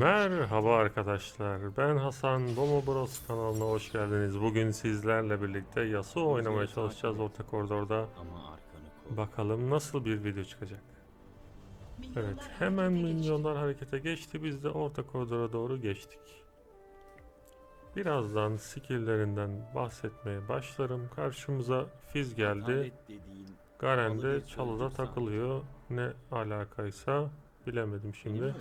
Merhaba arkadaşlar. Ben Hasan. Domo Bros kanalına hoş geldiniz. Bugün sizlerle birlikte Yasuo oynamaya çalışacağız orta koridorda. Bakalım nasıl bir video çıkacak. Evet, hemen milyonlar harekete geçti. Biz de orta koridora doğru geçtik. Birazdan skill'lerinden bahsetmeye başlarım. Karşımıza Fizz geldi. Garen de çalıda takılıyor. Ne alakaysa bilemedim şimdi.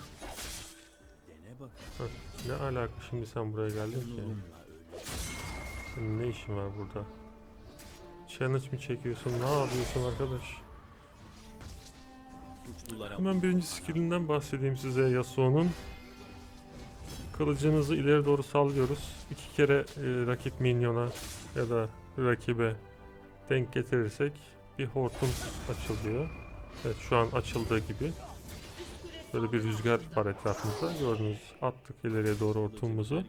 Bak. Heh, Ne alaka şimdi sen buraya geldin ki? Senin ne işin var burada? Challenge mi çekiyorsun? Ne yapıyorsun arkadaş? Hemen birinci skillinden bahsedeyim size Yasuo'nun. Kılıcınızı ileri doğru sallıyoruz. İki kere e, rakip minyona ya da rakibe denk getirirsek bir hortum açılıyor. Evet şu an açıldığı gibi. Böyle bir rüzgar var etrafımızda. Gördünüz attık ileriye doğru geliyor.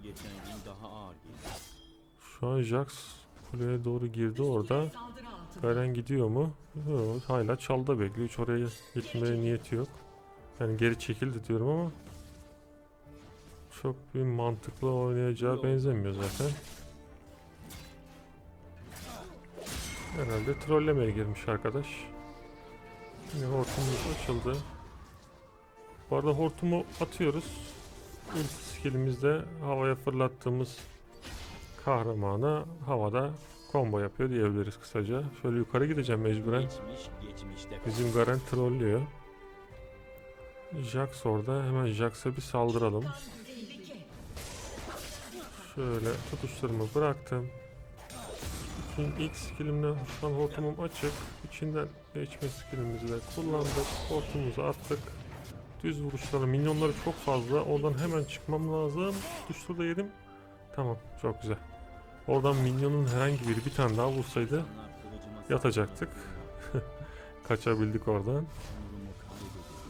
Şu an Jax kuleye doğru girdi orada. Garen gidiyor mu? Yok, hala çalda bekliyor. Hiç oraya gitmeye niyeti yok. Yani geri çekildi diyorum ama çok bir mantıklı oynayacağı benzemiyor zaten. Herhalde trollemeye girmiş arkadaş. Yine hortumumuz açıldı. Bu arada hortumu atıyoruz. İlk skillimizde havaya fırlattığımız kahramana havada combo yapıyor diyebiliriz kısaca. Şöyle yukarı gideceğim mecburen. Bizim Garen trollüyor. Jax orada. Hemen Jax'a bir saldıralım. Şöyle tutuşturumu bıraktım. İkinci ilk skillimle şu an hortumum açık. İçinden geçme skillimizi de kullandık. Hortumumuzu attık. Düz vuruşlara minyonları çok fazla. Oradan hemen çıkmam lazım. Tutuştur da yedim. Tamam çok güzel. Oradan minyonun herhangi biri bir tane daha vursaydı yatacaktık. Kaçabildik oradan.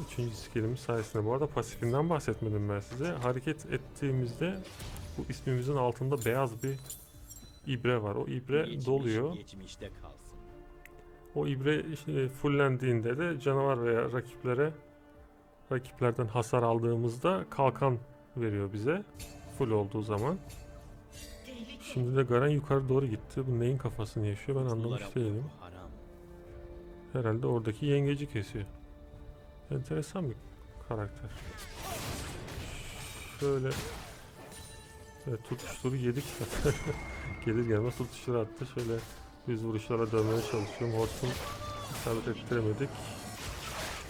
Üçüncü skillimiz sayesinde. Bu arada pasifinden bahsetmedim ben size. Hareket ettiğimizde bu ismimizin altında beyaz bir ibre var. O ibre Geçmiş, doluyor. O ibre işte fullendiğinde de canavar veya rakiplere rakiplerden hasar aldığımızda kalkan veriyor bize. Full olduğu zaman. Şimdi de Garen yukarı doğru gitti. Bu neyin kafasını yaşıyor ben anlamış değilim. Herhalde oradaki yengeci kesiyor. Enteresan bir karakter. Şöyle evet, tutuşturu yedik. Gelir gelmez tutuşturu attı. Şöyle yüz vuruşlara dönmeye çalışıyorum. Hortum isabet ettiremedik.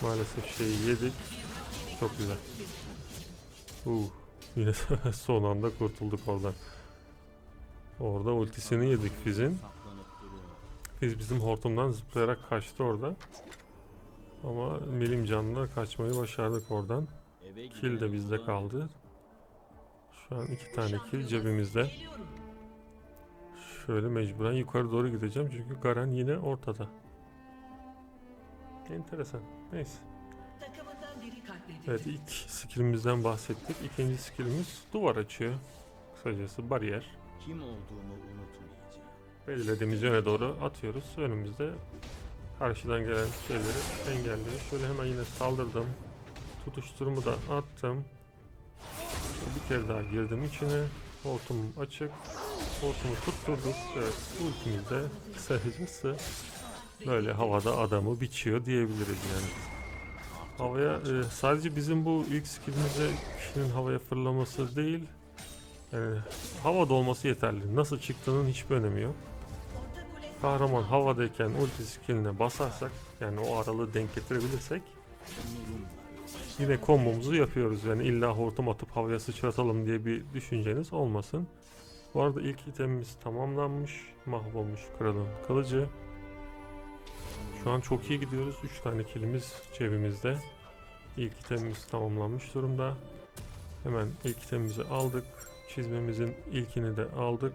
Maalesef şeyi yedik. Çok güzel. Uh, yine son anda kurtulduk oradan. Orada ultisini yedik Fizz'in. Biz bizim hortumdan zıplayarak kaçtı orada. Ama milim canla kaçmayı başardık oradan. Kill de bizde kaldı. Şu an iki tane kill cebimizde. Şöyle mecburen yukarı doğru gideceğim çünkü Garen yine ortada. Enteresan. Neyse. Evet ilk skillimizden bahsettik. İkinci skillimiz duvar açıyor. Kısacası bariyer. Kim olduğumu unutmayacağım. belirlediğimiz yöne doğru atıyoruz. Önümüzde karşıdan gelen şeyleri engelliyor. Şöyle hemen yine saldırdım. Tutuşturumu da attım. Bir kere daha girdim içine. Hortumum açık. Hortumu tutturduk. Evet, ultimizde kısacası böyle havada adamı biçiyor diyebiliriz yani. Havaya e, sadece bizim bu ilk skillimize kişinin havaya fırlaması değil, yani havada olması yeterli. Nasıl çıktığının hiçbir önemi yok. Kahraman havadayken ulti skilline basarsak yani o aralığı denk getirebilirsek yine kombomuzu yapıyoruz. Yani illa hortum atıp havaya sıçratalım diye bir düşünceniz olmasın. Bu arada ilk itemimiz tamamlanmış. Mahvolmuş kralın kılıcı. Şu an çok iyi gidiyoruz. 3 tane kilimiz cebimizde. İlk itemimiz tamamlanmış durumda. Hemen ilk itemimizi aldık. Çizmemizin ilkini de aldık.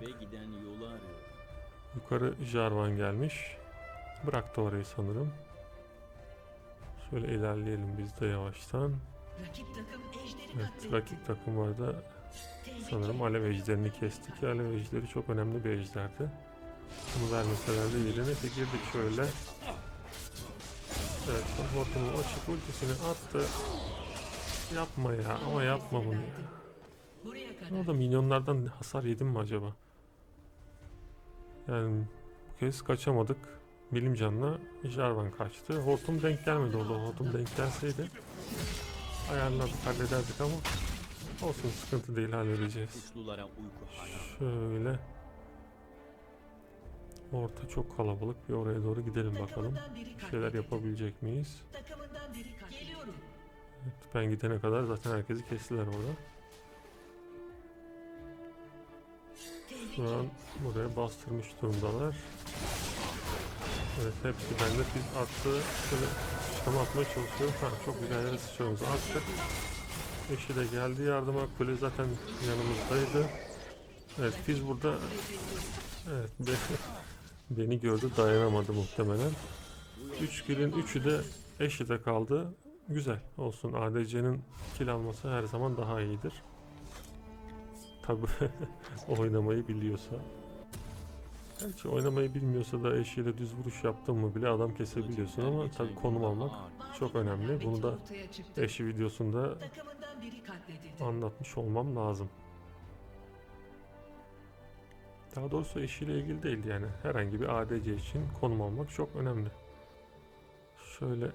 Yukarı Jarvan gelmiş. Bıraktı orayı sanırım. Şöyle ilerleyelim biz de yavaştan. rakip takım ejderi Evet, rakip takımlarda Tehlike. sanırım alev ejderini kestik. Alev ejderi çok önemli bir ejderdi. Bunu vermeseler de yerine girdik şöyle. Evet, hortumu açık ultisini attı. Yapma ya ama yapma bunu ya. Buraya kadar. O da minyonlardan hasar yedim mi acaba? Yani bu kez kaçamadık. Bilim canına Jarvan kaçtı. Hortum denk gelmedi orada. Hortum denk gelseydi ayarladık hallederdik ama olsun sıkıntı değil halledeceğiz. Şöyle Orta çok kalabalık. Bir oraya doğru gidelim bakalım. Bir şeyler yapabilecek miyiz? Evet, ben gidene kadar zaten herkesi kestiler orada. Şu an buraya bastırmış durumdalar. Evet hepsi bende biz attı. Şöyle sıçrama atmaya çalışıyorum. Ha, çok güzel yere sıçramamızı attık. Eşi de geldi yardıma. Kule zaten yanımızdaydı. Evet biz burada evet beni gördü dayanamadı muhtemelen. Üç kilin üçü de eşi de kaldı. Güzel olsun. ADC'nin kill alması her zaman daha iyidir. Tabi oynamayı biliyorsa. Gerçi oynamayı bilmiyorsa da eşiyle düz vuruş yaptın mı bile adam kesebiliyorsun ama tabi konum almak çok önemli. Bunu da eşi videosunda anlatmış olmam lazım. Daha doğrusu eşiyle ilgili değil yani herhangi bir ADC için konum almak çok önemli. Şöyle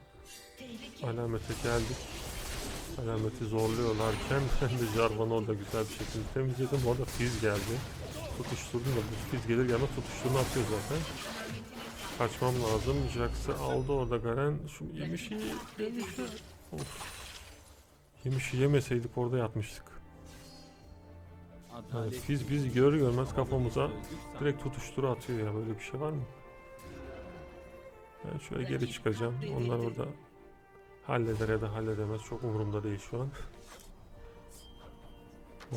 alamete geldik. Alameti zorluyorlarken ben de Jarvan'ı orada güzel bir şekilde temizledim. Orada Fizz geldi. Tutuşturdum da bu Fizz gelir yana tutuşturma atıyor zaten. Kaçmam lazım. Jax'ı aldı orada Garen. Şu yemişi yemişi. Of. Yemişi yemeseydik orada yatmıştık. Adalet Fizz biz görür görmez kafamıza direkt tutuşturu atıyor ya. Böyle bir şey var mı? Ben şöyle geri çıkacağım. Onlar orada halleder ya da halledemez. Çok umurumda değil şu an.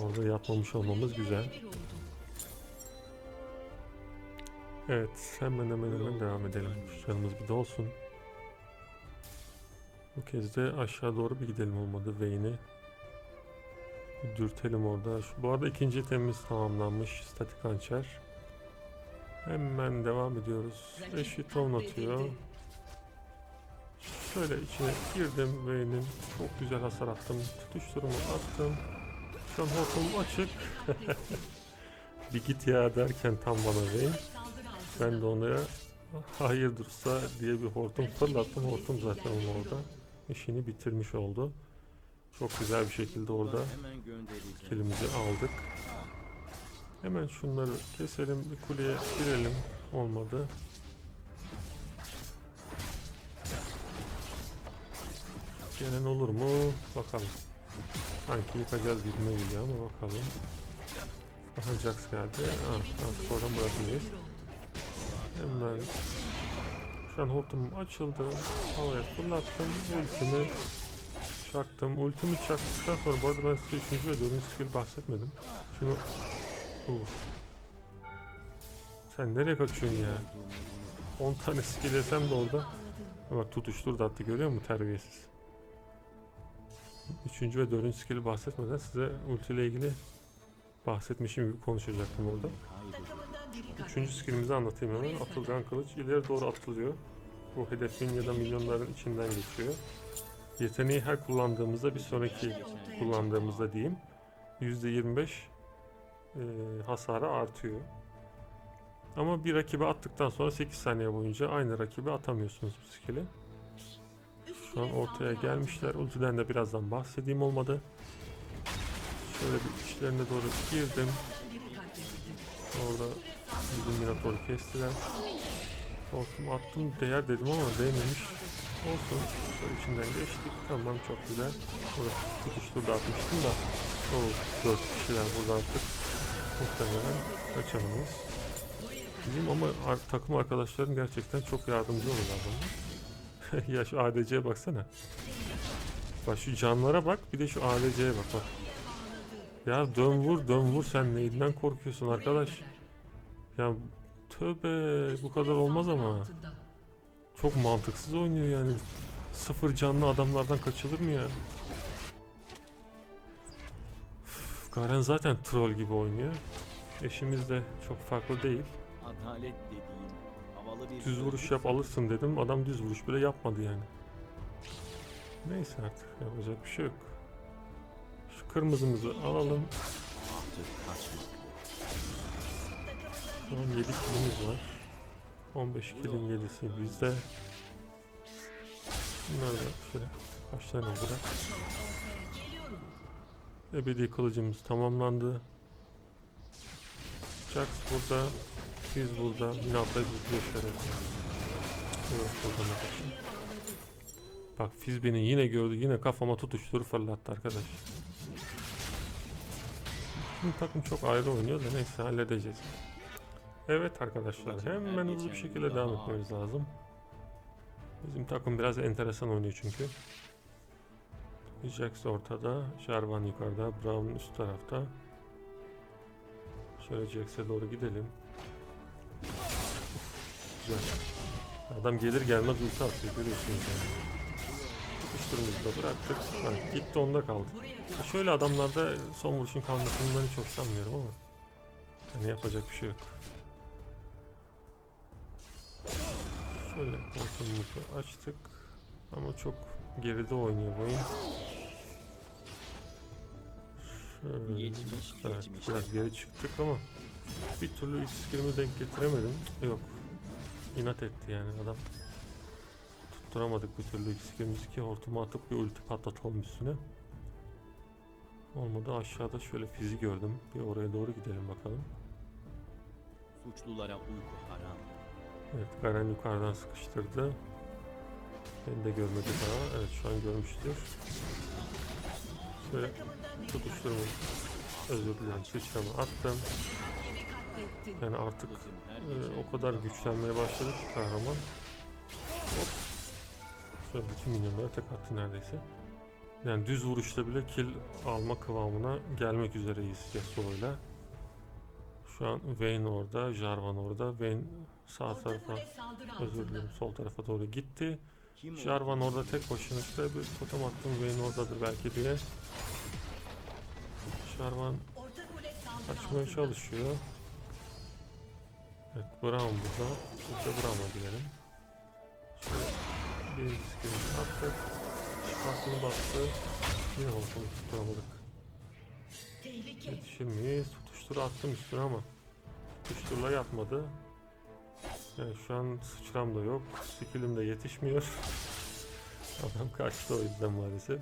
Orada yapmamış olmamız güzel. Evet, hemen hemen hemen devam edelim. Canımız bir de olsun. Bu kez de aşağı doğru bir gidelim olmadı Vayne'i. Dürtelim orada. Şu, bu arada ikinci temimiz tamamlanmış. Statik hançer. Hemen devam ediyoruz. Eşi ton atıyor. Şöyle içine girdim Vayne'in. Çok güzel hasar attım. Tutuşturumu attım. Şu an hortumum açık. bir git ya derken tam bana altında. Ben de ona hayır dursa diye bir hortum fırlattım. Hortum zaten orada işini bitirmiş oldu. Çok güzel bir şekilde orada kilimizi aldık. Hemen şunları keselim. Bir kuleye girelim. Olmadı. Gelen olur mu? Bakalım. Sanki yıkacağız gibime geliyor ama bakalım. Aha Jax geldi. Ah, artık oradan bırakmayacağız. Hemen şu an hortumum açıldı. Havaya fırlattım. Ultimi çaktım. Ultimi çaktıktan sonra bu arada ben size 3. ve 4. skill bahsetmedim. Şunu Uf. Sen nereye kaçıyorsun ya? 10 tane skill yesem de orada. Bak tutuşturdu attı görüyor musun terbiyesiz. 3. ve 4. skill'i bahsetmeden size ulti ile ilgili bahsetmişim gibi konuşacaktım orada. Takımından biri katledildi. Üçüncü skillimizi anlatayım hemen. Atılgan kılıç ileri doğru atılıyor. Bu hedefin ya da milyonların içinden geçiyor. Yeteneği her kullandığımızda bir sonraki kullandığımızda diyeyim %25 e, hasarı artıyor. Ama bir rakibe attıktan sonra 8 saniye boyunca aynı rakibe atamıyorsunuz bu skill'i. Şu an ortaya gelmişler. Ultiden de birazdan bahsedeyim olmadı. Şöyle bir içlerine doğru girdim. Orada bizim Minotaur'u kestiler. Hortum attım değer dedim ama değmemiş. Olsun. Şöyle içinden geçtik. Tamam çok güzel. Burada tutuştur da atmıştım da. O dört kişiler burada artık. Muhtemelen kaçamayız. Bizim ama ar- takım arkadaşlarım gerçekten çok yardımcı oluyorlar bana. ya şu ADC'ye baksana. Bak şu canlara bak bir de şu ADC'ye bak bak. Ya dön vur dön vur sen neyinden korkuyorsun arkadaş? Ya tövbe bu kadar olmaz ama. Çok mantıksız oynuyor yani. Sıfır canlı adamlardan kaçılır mı ya? Üf, Garen zaten troll gibi oynuyor. Eşimiz de çok farklı değil. Adalet dediğin havalı bir Düz vuruş yap alırsın dedim. Adam düz vuruş bile yapmadı yani. Neyse artık yapacak bir şey yok. kırmızımızı alalım. Artık kaçmak. Şu an 7 kilimiz var. 15 kilin 7'si bizde. Bunları da şöyle kaç tane bırak. Ebedi kılıcımız tamamlandı. Jax burada. Biz burada. Yine atlayıp şerefsiz. Evet buradan da kaçın. Bak Fiz beni yine gördü. Yine kafama tutuşturup fırlattı arkadaş. Şimdi takım çok ayrı oynuyor da neyse halledeceğiz. Evet arkadaşlar hemen hızlı bir şekilde devam etmemiz lazım. Bizim takım biraz enteresan oynuyor çünkü. Jax ortada, Jarvan yukarıda, Brown üst tarafta. Şöyle Jax'e doğru gidelim. Güzel. Adam gelir gelmez ulti atıyor görüyorsunuz yani. Tutuşturumuzu da bıraktık. Ha, gitti onda kaldı. Şöyle adamlarda son vuruşun kalmasını ben çok sanmıyorum ama. Yani yapacak bir şey yok. Şöyle ortamımızı açtık. Ama çok geride oynuyor bu oyun. Şöyle, Geçmiş, evet, geçmiş. biraz geri çıktık ama bir türlü skillimi denk getiremedim. Yok. İnat etti yani adam. Tutturamadık bir türlü skillimizi ki hortumu atıp bir ulti patlatalım üstüne. Olmadı aşağıda şöyle fizi gördüm. Bir oraya doğru gidelim bakalım. Suçlulara uyku haram. Evet Garen yukarıdan sıkıştırdı. Beni de görmedi daha. Evet şu an görmüştür. Şöyle tutuşturma. Özür dilerim. Sıçrama attım. Yani artık e, o kadar güçlenmeye başladı ki kahraman. Hop. Şöyle bütün minyonlara tek attı neredeyse. Yani düz vuruşta bile kill alma kıvamına gelmek üzereyiz Yasuo'yla. Şu an Vayne orada, Jarvan orada. Vayne sağ tarafa, özür dilerim sol tarafa doğru gitti. Kim Jarvan orada tek başına işte bir totem attım Vayne oradadır belki diye. Jarvan kaçmaya çalışıyor. Evet Brown burada. De Brown'a gidelim. Şöyle bir skillini attık. Şifasını bastı. Yine ortamı tutturamadık. Tehlike. Yetişir miyiz? Tutuştur attım üstüne ama tutuşturla yapmadı. Yani şu an sıçram da yok. Skillim de yetişmiyor. Adam kaçtı o yüzden maalesef.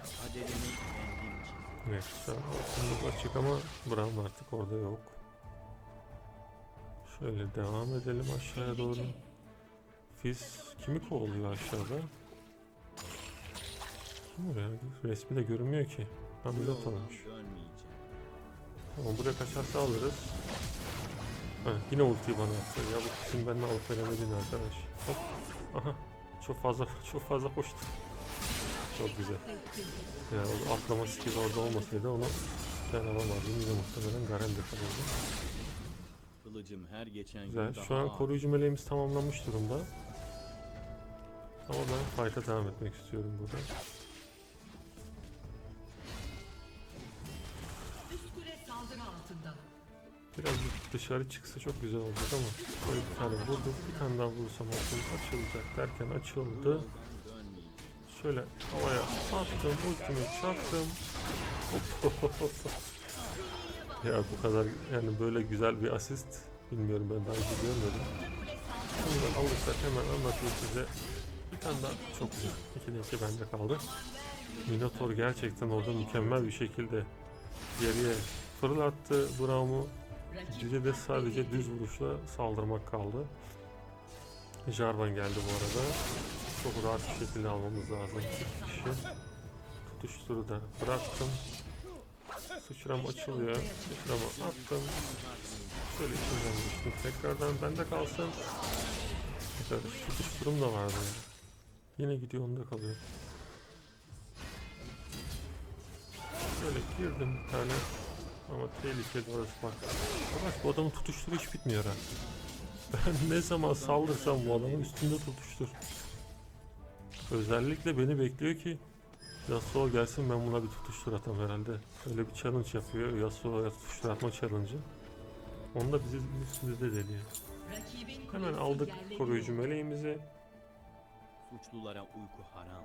Evet şu an ortamız açık ama Bram artık orada yok. Şöyle devam edelim aşağıya doğru. Fizz kimi kovalıyor aşağıda? Kim o ya? Resmi de görünmüyor ki. Ameliyat olmuş. Tamam buraya kaçarsa alırız. Ha, yine ultiyi bana attı. Ya bu kızın benimle alıp veremediğin arkadaş. Hop. Aha. Çok fazla çok fazla koştu. Çok güzel. Ya o atlama skill orada olmasaydı onu ben alamazdım. Yine muhtemelen Garen de kalırdı. Kılıcım her geçen Güzel. Şu an koruyucu meleğimiz tamamlanmış durumda. Ama ben fight'a devam etmek istiyorum burada. Biraz bir dışarı çıksa çok güzel olacak ama böyle bir tane vurdum. Bir tane daha vursam aslında açılacak derken açıldı. Şöyle havaya attım, ultimi çaktım. Ya bu kadar yani böyle güzel bir asist bilmiyorum ben daha önce görmedim. Bunu da alırsak hemen anlatayım size. Bir tane daha çok güzel. İki de iki bende kaldı. Minotaur gerçekten orada mükemmel bir şekilde geriye fırlattı Braum'u. Bize de sadece düz vuruşla saldırmak kaldı. Jarvan geldi bu arada. Çok rahat bir şekilde almamız lazım. Kişi. Tutuşturu da bıraktım. Sıçram açılıyor. Sıçrama attım. Şöyle içinden geçtim. Tekrardan bende kalsın. Tekrar tutuşturum da vardı. Yine gidiyor onda kalıyor. Şöyle girdim bir tane. Ama tehlikeli orası bak. Bak bu adamın tutuşturu hiç bitmiyor ha. Ben ne zaman saldırsam bu adamın üstünde tutuştur. Özellikle beni bekliyor ki Yasuo gelsin ben buna bir tutuştur atam herhalde. Öyle bir challenge yapıyor Yasuo'ya tutuştur atma challenge'ı. Onu da bizim üstümüzde. Rakibin Hemen aldık koruyucu meleğimizi. Suçlulara uyku haram.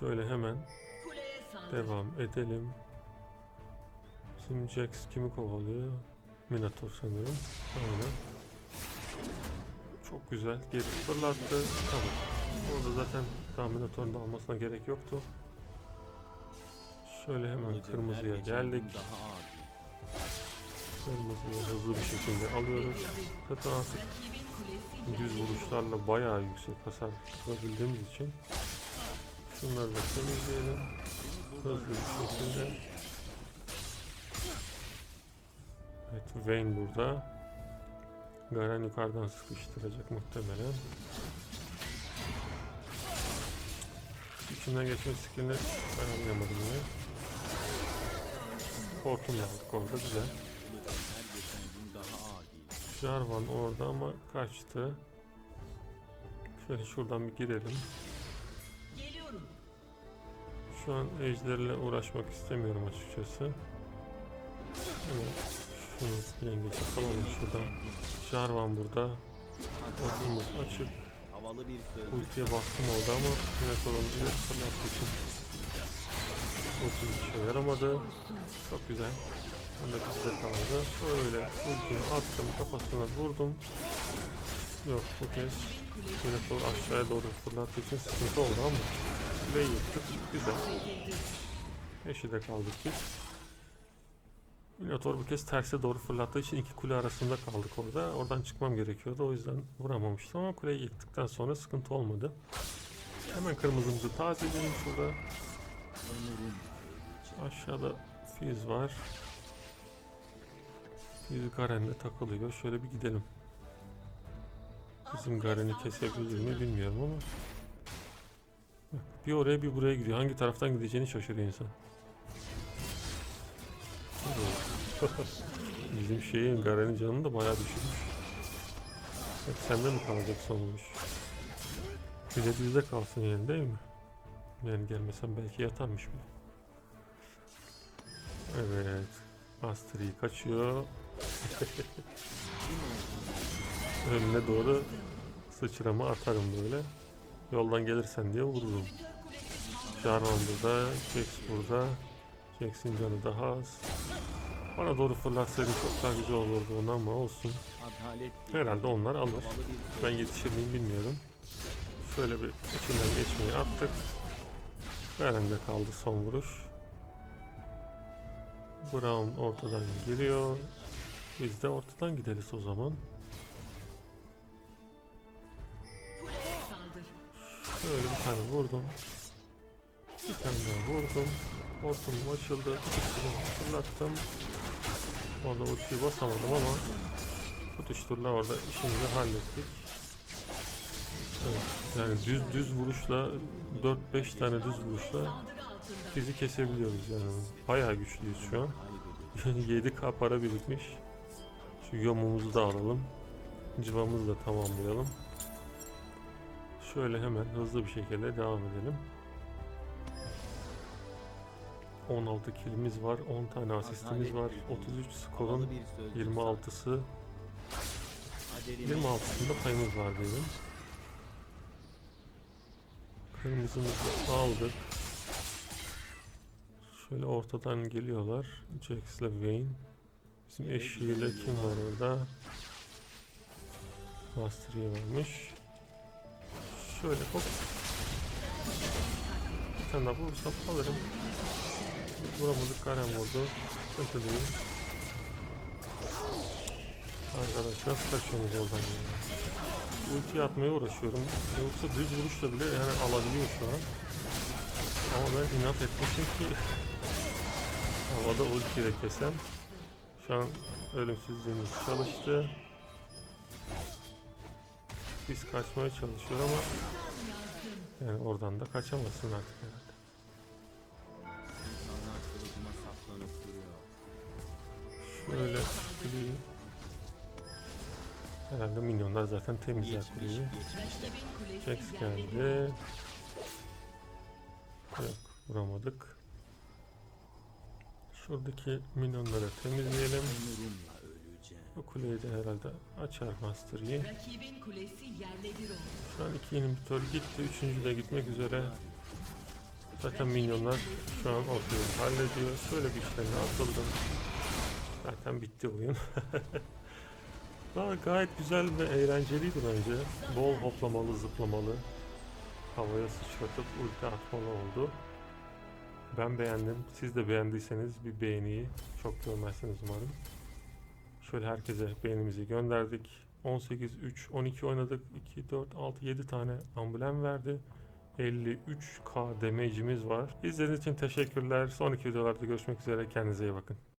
Şöyle hemen devam edelim. Bizim Jax kimi kovalıyor? Minotaur sanırım. Aynen. Çok güzel. Geri fırlattı. Tamam. Orada zaten daha Minotaur'un da almasına gerek yoktu. Şöyle hemen kırmızıya geldik. Kırmızıyı hızlı bir şekilde alıyoruz. Zaten artık düz vuruşlarla bayağı yüksek hasar kırabildiğimiz için şunları da temizleyelim. Hızlı bir şekilde. Evet Vayne burada. Garen yukarıdan sıkıştıracak muhtemelen. İçinden geçme skillini ayarlayamadım yine. Hortum aldık orada güzel. Jarvan orada ama kaçtı. Şöyle şuradan bir girelim. Şu an ejderle uğraşmak istemiyorum açıkçası. Hemen şunu yengeç alalım şuradan. Jarvan burada. Ortamız açık. Havalı bir. Ultiye bastım orada ama yine sorun değil. Fırlattığı için. Ulti bir şey yaramadı. Çok güzel. Ben de bizde kaldı. Şöyle ultimi attım kafasına vurdum. Yok bu kez yine aşağıya doğru fırlattığı için sıkıntı oldu ama kuleyi yıktık. Güzel. Eşi de kaldık biz. Minotaur bu kez terse doğru fırlattığı için iki kule arasında kaldık orada. Oradan çıkmam gerekiyordu. O yüzden vuramamıştım ama kuleyi yıktıktan sonra sıkıntı olmadı. Hemen kırmızımızı tazeleyelim şurada. Aşağıda Fizz var. Fizz Garen'le takılıyor. Şöyle bir gidelim. Bizim Garen'i kesebilir mi bilmiyorum ama. Bir oraya bir buraya gidiyor. Hangi taraftan gideceğini şaşırıyor insan. Bizim şeyin Garen'in canını da bayağı düşürmüş. Bak sende mi kalacak son vuruş? Bir de bizde kalsın yani değil mi? Yani gelmesem belki yatarmış bile. Evet. Master Yi kaçıyor. Önüne doğru sıçrama atarım böyle. Yoldan gelirsen diye vururum. Jarvan burada, Jax burada. Jax'in canı daha az. Bana doğru fırlatsaydı çok daha güzel olurdu ona ama olsun. Herhalde onlar alır. Ben yetişir miyim bilmiyorum. Şöyle bir içinden geçmeyi attık. Garen'de kaldı son vuruş. Brown ortadan giriyor. Biz de ortadan gideriz o zaman. Şöyle bir tane vurdum. Bir tane daha vurdum. Hortumum açıldı. Fırlattım. Orada ultiyi basamadım ama tutuşturla orada işimizi hallettik. Evet, yani düz düz vuruşla 4-5 tane düz vuruşla bizi kesebiliyoruz yani. Bayağı güçlüyüz şu an. 7k para birikmiş. Şu yomumuzu da alalım. Cıvamızı da tamamlayalım. Şöyle hemen hızlı bir şekilde devam edelim. 16 kilimiz var, 10 tane asistimiz var, 33 skorun havalı bir söz. 26'sı, Kaderime 26'sında payımız var diyelim. Kırmızımızı aldık. Şöyle ortadan geliyorlar. Jax ile Vayne. Bizim eşiğiyle kim var orada? Master Yi varmış. Şöyle hop. Bir tane daha vurursam alırım. Vuramadık. Garen vurdu. Sıkıntı değil. Arkadaş nasıl kaçıyorsunuz oradan ya? Ulti atmaya uğraşıyorum. Yoksa düz vuruşla bile yani alabiliyor şu an. Ama ben inat etmişim ki havada ultiyle kesem. Şu an ölümsüzlüğümüz çalıştı. Biz kaçmaya çalışıyor ama yani oradan da kaçamazsın artık herhalde. Şöyle kuleyi Herhalde minyonlar zaten temizler kuleyi. Jax geldi. Yok vuramadık. Şuradaki minyonları temizleyelim. Bu kuleyi de herhalde açar Master Yi. Şu an iki inhibitor gitti. Üçüncü de gitmek üzere. Zaten minyonlar şu an ortayı hallediyor. Şöyle bir işlerine atıldım. Zaten bitti oyun. Daha gayet güzel ve eğlenceliydi bence. Bol hoplamalı, zıplamalı. Havaya sıçratıp ulti atmalı oldu. Ben beğendim. Siz de beğendiyseniz bir beğeniyi çok görmezsiniz umarım. Şöyle herkese beğenimizi gönderdik. 18, 3, 12 oynadık. 2, 4, 6, 7 tane amblem verdi. 53k damage'imiz var. İzlediğiniz için teşekkürler. Sonraki videolarda görüşmek üzere. Kendinize iyi bakın.